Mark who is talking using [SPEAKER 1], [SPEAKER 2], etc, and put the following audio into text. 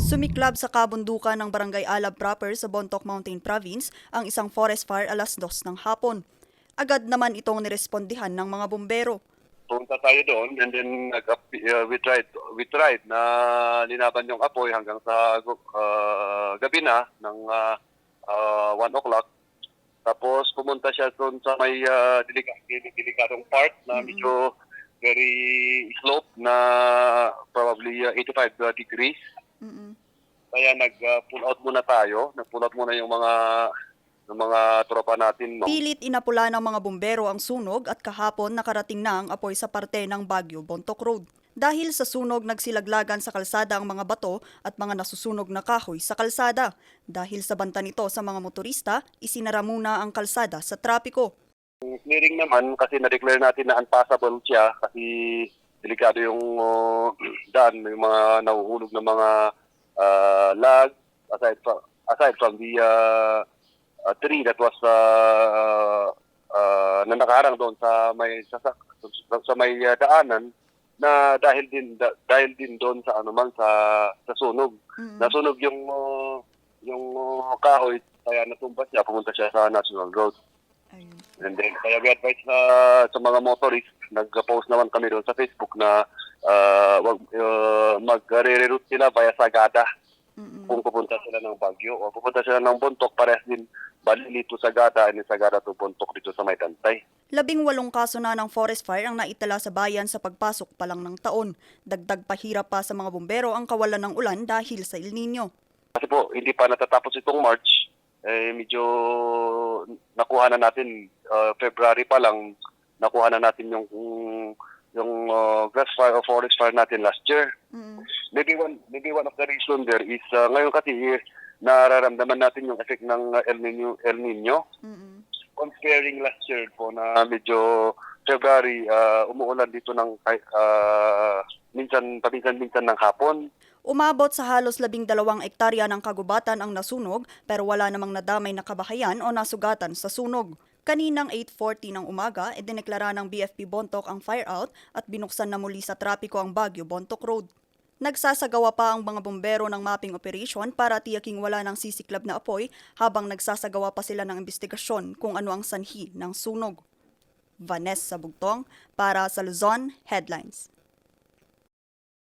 [SPEAKER 1] Sumiklab sa kabundukan ng Barangay Alab proper sa Bontoc Mountain Province ang isang forest fire alas dos ng hapon. Agad naman itong nirespondihan ng mga bumbero.
[SPEAKER 2] punta tayo doon and then uh, we tried we tried na linaban yung apoy hanggang sa uh, gabi na ng uh, uh, 1 o'clock tapos pumunta siya doon sa may uh, delicate, delikadong part na medyo very slope na probably uh, 85 degrees
[SPEAKER 1] Mm-mm.
[SPEAKER 2] Kaya nag uh, out muna tayo nag-pull out muna yung mga ng mga tropa natin no?
[SPEAKER 1] Pilit inapula ng mga bumbero ang sunog at kahapon nakarating na ang apoy sa parte ng Baguio Bontoc Road. Dahil sa sunog nagsilaglagan sa kalsada ang mga bato at mga nasusunog na kahoy sa kalsada. Dahil sa banta nito sa mga motorista, isinara muna ang kalsada sa trapiko.
[SPEAKER 2] clearing naman kasi na-declare natin na unpassable siya kasi delikado yung uh, daan, yung mga nahuhulog ng mga uh, lag aside from, aside from the uh, uh, tree that was uh, uh, na nakaharang doon sa may sa, sa, sa may uh, daanan na dahil din da, dahil din doon sa ano man sa sa sunog.
[SPEAKER 1] Mm.
[SPEAKER 2] Nasunog yung uh, yung uh, kahoy kaya natumba siya pumunta siya sa National Road.
[SPEAKER 1] Ayun.
[SPEAKER 2] And then, kaya we advise sa, sa mga motorist, nag-post naman kami doon sa Facebook na uh, uh, mag-re-route sila via Sagada
[SPEAKER 1] Mm-mm.
[SPEAKER 2] kung pupunta sila ng Baguio o pupunta sila ng Bontoc, parehas din Balili to Sagada and then Sagada to Bontoc dito sa Maytantay.
[SPEAKER 1] Labing walong kaso na ng forest fire ang naitala sa bayan sa pagpasok pa lang ng taon. Dagdag pahirap pa sa mga bumbero ang kawalan ng ulan dahil sa El Nino.
[SPEAKER 2] Kasi po, hindi pa natatapos itong March, eh, medyo nakuha na natin, uh, February pa lang, nakuha na natin yung yung uh, grass fire or forest fire natin last year.
[SPEAKER 1] Mm.
[SPEAKER 2] maybe one maybe one of the reason there is uh, ngayon kasi eh, nararamdaman natin yung effect ng uh, El Nino El Nino
[SPEAKER 1] Mm-mm.
[SPEAKER 2] comparing last year po na medyo February uh, umuulan dito ng uh, minsan paminsan-minsan ng hapon
[SPEAKER 1] Umabot sa halos labing dalawang ektarya ng kagubatan ang nasunog pero wala namang nadamay na kabahayan o nasugatan sa sunog. Kaninang 8.40 ng umaga, idineklara ng BFP Bontoc ang fire out at binuksan na muli sa trapiko ang Baguio Bontoc Road. Nagsasagawa pa ang mga bombero ng mapping operation para tiyaking wala ng sisiklab na apoy habang nagsasagawa pa sila ng investigasyon kung ano ang sanhi ng sunog. Vanessa Bugtong para sa Luzon Headlines.